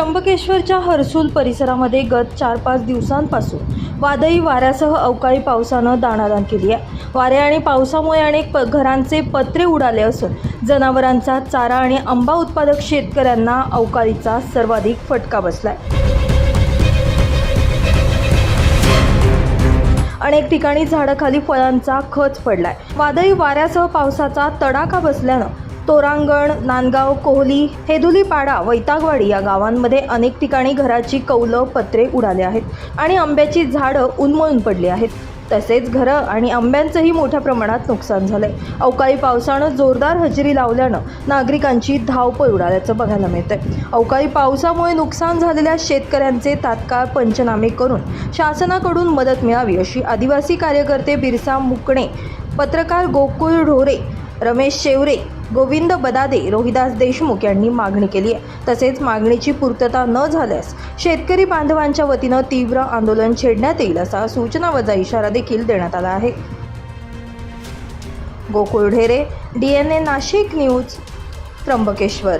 त्र्यंबकेश्वरच्या हर्सूल परिसरामध्ये गत चार पाच दिवसांपासून वादळी वाऱ्यासह अवकाळी पावसानं दाणादाण केली आहे. वारे आणि पावसामुळे अनेक प घरांचे पत्रे उडाले असून जनावरांचा चारा आणि आंबा उत्पादक शेतकऱ्यांना अवकाळीचा सर्वाधिक फटका बसलाय. अनेक ठिकाणी झाडाखाली फळांचा खच पडलाय. वादळी वाऱ्यासह पावसाचा तडाखा बसल्यानं तोरांगण नांदगाव कोहली हेदुलीपाडा वैतागवाडी या गावांमध्ये अनेक ठिकाणी घराची कौलं पत्रे उडाले आहेत आणि आंब्याची झाडं उन्मळून पडली आहेत. तसेच घरं आणि आंब्यांचंही मोठ्या प्रमाणात नुकसान झालं आहे अवकाळी पावसानं जोरदार हजेरी लावल्यानं नागरिकांची धावपळ उडाल्याचं बघायला मिळतंय. अवकाळी पावसामुळे नुकसान झालेल्या शेतकऱ्यांचे तात्काळ पंचनामे करून शासनाकडून मदत मिळावी अशी आदिवासी कार्यकर्ते बिरसा मुकणे पत्रकार गोकुळ ढोरे रमेश शेवरे गोविंद बदादे रोहिदास देशमुख यांनी मागणी केली आहे. तसेच मागणीची पूर्तता न झाल्यास शेतकरी बांधवांच्या वतीनं तीव्र आंदोलन छेडण्यात येईल असा सूचना वजा इशारा देखील देण्यात आला आहे. Gokul Dhere D N A Nashik news Trimbakeshwar.